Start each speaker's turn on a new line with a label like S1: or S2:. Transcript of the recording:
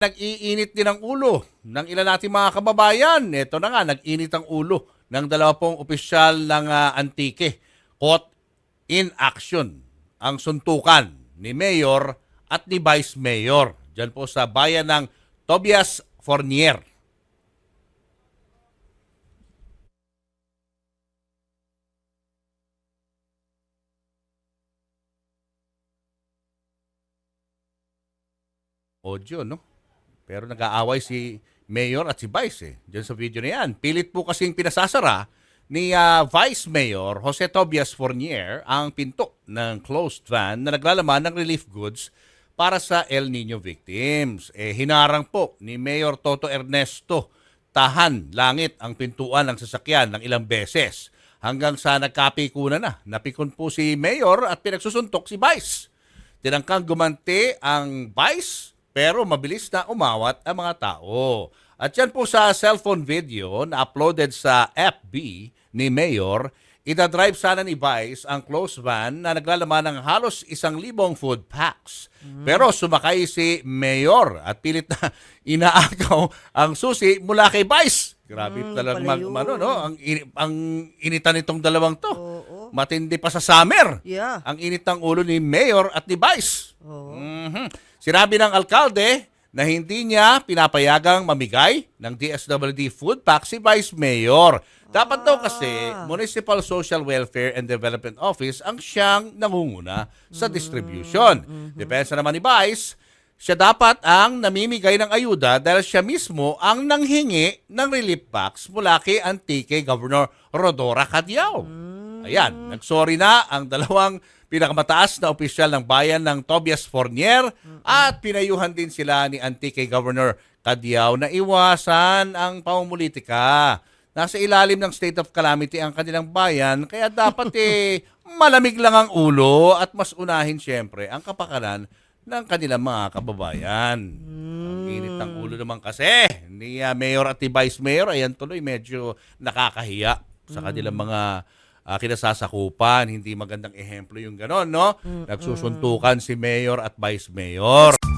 S1: Nag-iinit din ang ulo ng ilan nating mga kababayan. Ito na nga, nag-init ang ulo ng dalawa pong opisyal ng ah, Antique. Caught in action ang suntukan ni Mayor at ni Vice Mayor. Diyan po sa bayan ng Tobias Fournier. Audio, no? Pero nag-aaway si Mayor at si Vice eh. Diyan sa video na yan. Pilit po kasing pinasasara ni ah, Vice Mayor Jose Tobias Fournier ang pinto ng closed van na naglalaman ng relief goods para sa El Nino victims. Eh, hinarang po ni Mayor Toto Ernesto tahan langit ang pintuan ng sasakyan ng ilang beses hanggang sa nagkapikunan na. Napikon po si Mayor at pinagsusuntok si Vice. Tinangkang gumanti ang Vice pero mabilis na umawat ang mga tao. At yan po sa cellphone video na uploaded sa FB ni Mayor, itadrive sana ni Vice ang close van na naglalaman ng halos isang libong food packs. Pero sumakay si Mayor at pilit na inaagaw ang susi mula kay Vice. Grabe
S2: Mm,
S1: talagang mag, ano, no? ang, ang initan nitong dalawang to.
S2: Oo.
S1: Matindi pa sa summer.
S2: Yeah.
S1: Ang init ng ulo ni Mayor at ni Vice.
S2: Oo.
S1: Mhm. Sinabi ng alkalde na hindi niya pinapayagang mamigay ng DSWD food pack si Vice Mayor. Dapat daw kasi Municipal Social Welfare and Development Office ang siyang nangunguna sa distribution. Depensa naman ni Vice, siya dapat ang namimigay ng ayuda dahil siya mismo ang nanghingi ng relief packs mula kay Antique Governor Rodora Cadiao. Ayan, nagsorry na ang dalawang pinakamataas na opisyal ng bayan ng Tobias Fournier at pinayuhan din sila ni Antique Governor Cadiao na iwasan ang pamumulitika. Nasa ilalim ng state of calamity ang kanilang bayan kaya dapat eh malamig lang ang ulo at mas unahin siyempre ang kapakanan ng kanilang mga kababayan. Ang init ng ulo naman kasi ni ah, Mayor at ni Vice Mayor, ayan tuloy medyo nakakahiya sa kanilang mga ah, kinasasakupan. Hindi magandang ehemplo yung ganon, no? Nagsusuntukan si Mayor at Vice Mayor.